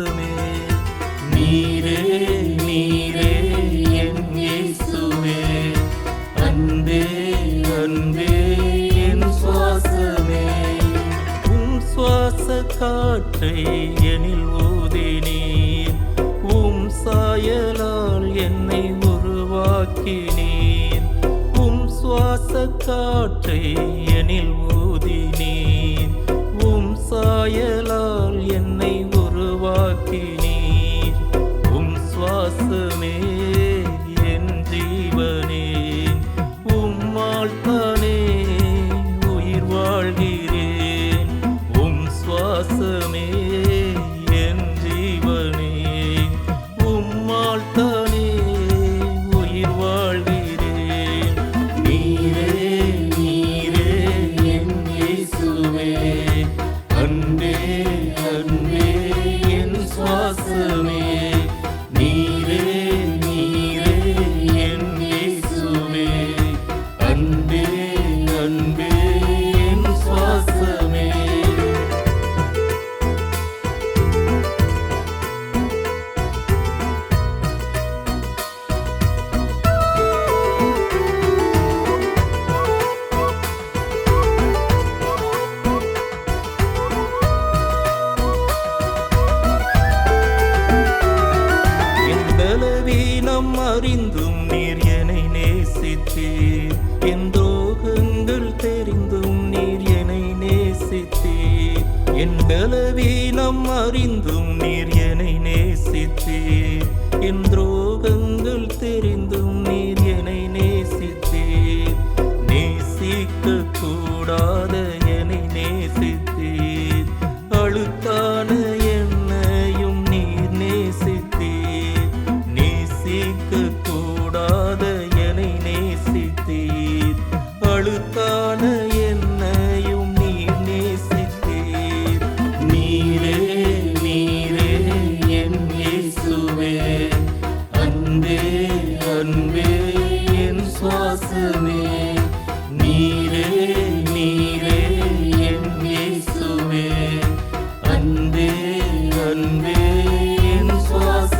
இயேசுவே நீரே நீரே என் இயேசுவே. அன்பே அன்பே என் சுவாசமே. உம் சுவாச காற்றை எனில் ஊதினீர் உம் சாயலால் என்னை உருவாக்கினீர் உம் சுவாச காற்றை எனில் kini மோகங்கள் தெரிந்தும் நீர் என்னை நேசித்தீர். என் பலவீனம் அறிந்தும் நீர் என்னை நேசித்தீர். என் துரோகங்கள் தெரிந்தும் நீர் என்னை நேசித்தீர். நேசிக்க கூடாத என்னை நேசித்தீர். அழுக்கான என்னையும் நீர் நேசித்தீர். நேசிக்க விசுவாசமே நீரே நீரே என் இயேசுவே. அன்பே அன்பே என் சுவாச